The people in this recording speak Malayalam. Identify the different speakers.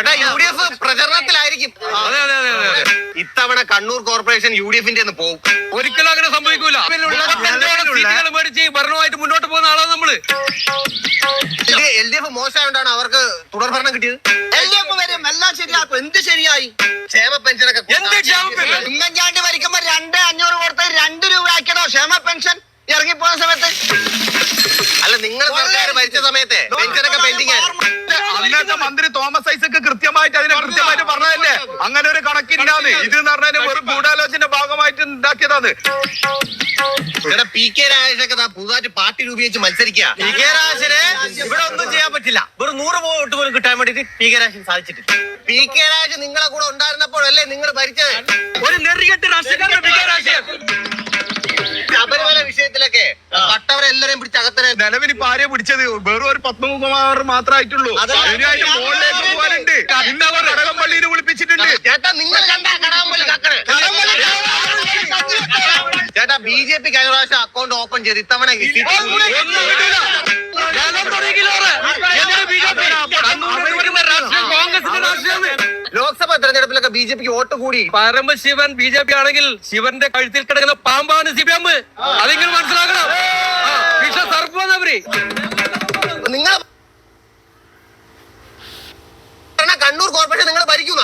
Speaker 1: ചേട്ടാ യു ഡി എഫ് പ്രചരണത്തിലായിരിക്കും.
Speaker 2: അതെ അതെ അതെ അതെ അതെ.
Speaker 1: ഇത്തവണ കണ്ണൂർ കോർപ്പറേഷൻ യു ഡി എഫിന്റെ ഒന്ന് പോകും.
Speaker 2: ഒരിക്കലും അങ്ങനെ സംഭവിക്കൂല. മുപ്പത്തഞ്ചോളം സീറ്റുകൾ മേടിച്ച് ഭരണമായിട്ട് മുന്നോട്ട് പോകുന്ന ആളാണ് നമ്മൾ?
Speaker 1: ഇത് എൽ ഡി എഫ് മോശമായോണ്ടാണ് അവർക്ക് തുടർ ഭരണം കിട്ടിയത്.
Speaker 3: എൽ ഡി എഫ് വരും. എല്ലാം ശരിയാക്കും. എന്ത് ശരിയായി?
Speaker 1: ക്ഷേമ പെൻഷനൊക്കെ
Speaker 2: എന്ത് ക്ഷേമ പെൻഷൻ?
Speaker 3: ഉമ്മൻചാണ്ടി മരിക്കുമ്പോ രണ്ട് അഞ്ഞൂറ് കൊടുത്ത് രണ്ട് രൂപ ആക്കിയതോ ക്ഷേമ പെൻഷൻ ഇറങ്ങിപ്പോയ സമയത്ത്?
Speaker 1: അല്ല നിങ്ങൾ സർക്കാർ ഭരിച്ച സമയത്തെ
Speaker 4: അന്നത്തെ മന്ത്രി തോമസ് ഐസക്ക് കൃത്യമായിട്ട് അതിനെ കൃത്യമായിട്ട് പറഞ്ഞതല്ലേ? അങ്ങനെ ഒരു കണക്കില്ലാന്ന്. ഇത് എന്ന് പറഞ്ഞാൽ വെറും ഗൂഢാലോചന ഭാഗമായിട്ട് ഉണ്ടാക്കിയതാണ്.
Speaker 1: പി കെ രാജേഷൊക്കെ പുതുതായിട്ട് പാർട്ടി രൂപീകരിച്ച് മത്സരിക്കുക
Speaker 5: പി കെ രാജന് ഇവിടെ ഒന്നും ചെയ്യാൻ പറ്റില്ല. ഒരു നൂറ് വോട്ട് പോലും കിട്ടാൻ വേണ്ടിട്ട് പി കെ രാജൻ സാധിച്ചിട്ട്
Speaker 1: പി കെ രാജ് നിങ്ങളെ കൂടെ ഉണ്ടായിരുന്നപ്പോഴല്ലേ നിങ്ങൾ ഭരിച്ചത്?
Speaker 2: ഒരു നെറികെട്ട് രാഷ്ട്രീയക്കാരുടെ
Speaker 1: ശബരിമല വിഷയത്തിലൊക്കെ പട്ടവരെല്ലാരെയും പിടിച്ച് അകത്തരെ
Speaker 4: നിലവിൽ ഇപ്പൊ ആരെയും പിടിച്ചത്? വെറും ഒരു പത്മകുമാർ മാത്രമായിട്ടുള്ളൂ മുകളിലേക്ക് പോകാനുണ്ട്. ഇന്ന് അവർ കടകംപള്ളിയിൽ വിളിപ്പിച്ചിട്ടുണ്ട്.
Speaker 1: ചേട്ടാ നിങ്ങൾ ചേട്ടാ ബി ജെ പി കഴിഞ്ഞ പ്രാവശ്യം അക്കൗണ്ട് ഓപ്പൺ ചെയ്ത് ഇത്തവണ. ലോക്സഭാ തെരഞ്ഞെടുപ്പിലൊക്കെ ബി ജെ പിക്ക് വോട്ട് കൂടി.
Speaker 2: പരമശിവൻ ബി ജെ പി ആണെങ്കിൽ ശിവന്റെ കഴുത്തിൽ കിടക്കുന്ന പാമ്പാണ് സി പി എം. അതെങ്കിലും മനസ്സിലാക്കണം.
Speaker 1: നിങ്ങൾ കണ്ണൂർ കോർപ്പറേഷൻ നിങ്ങൾ ഭരിക്കുന്നു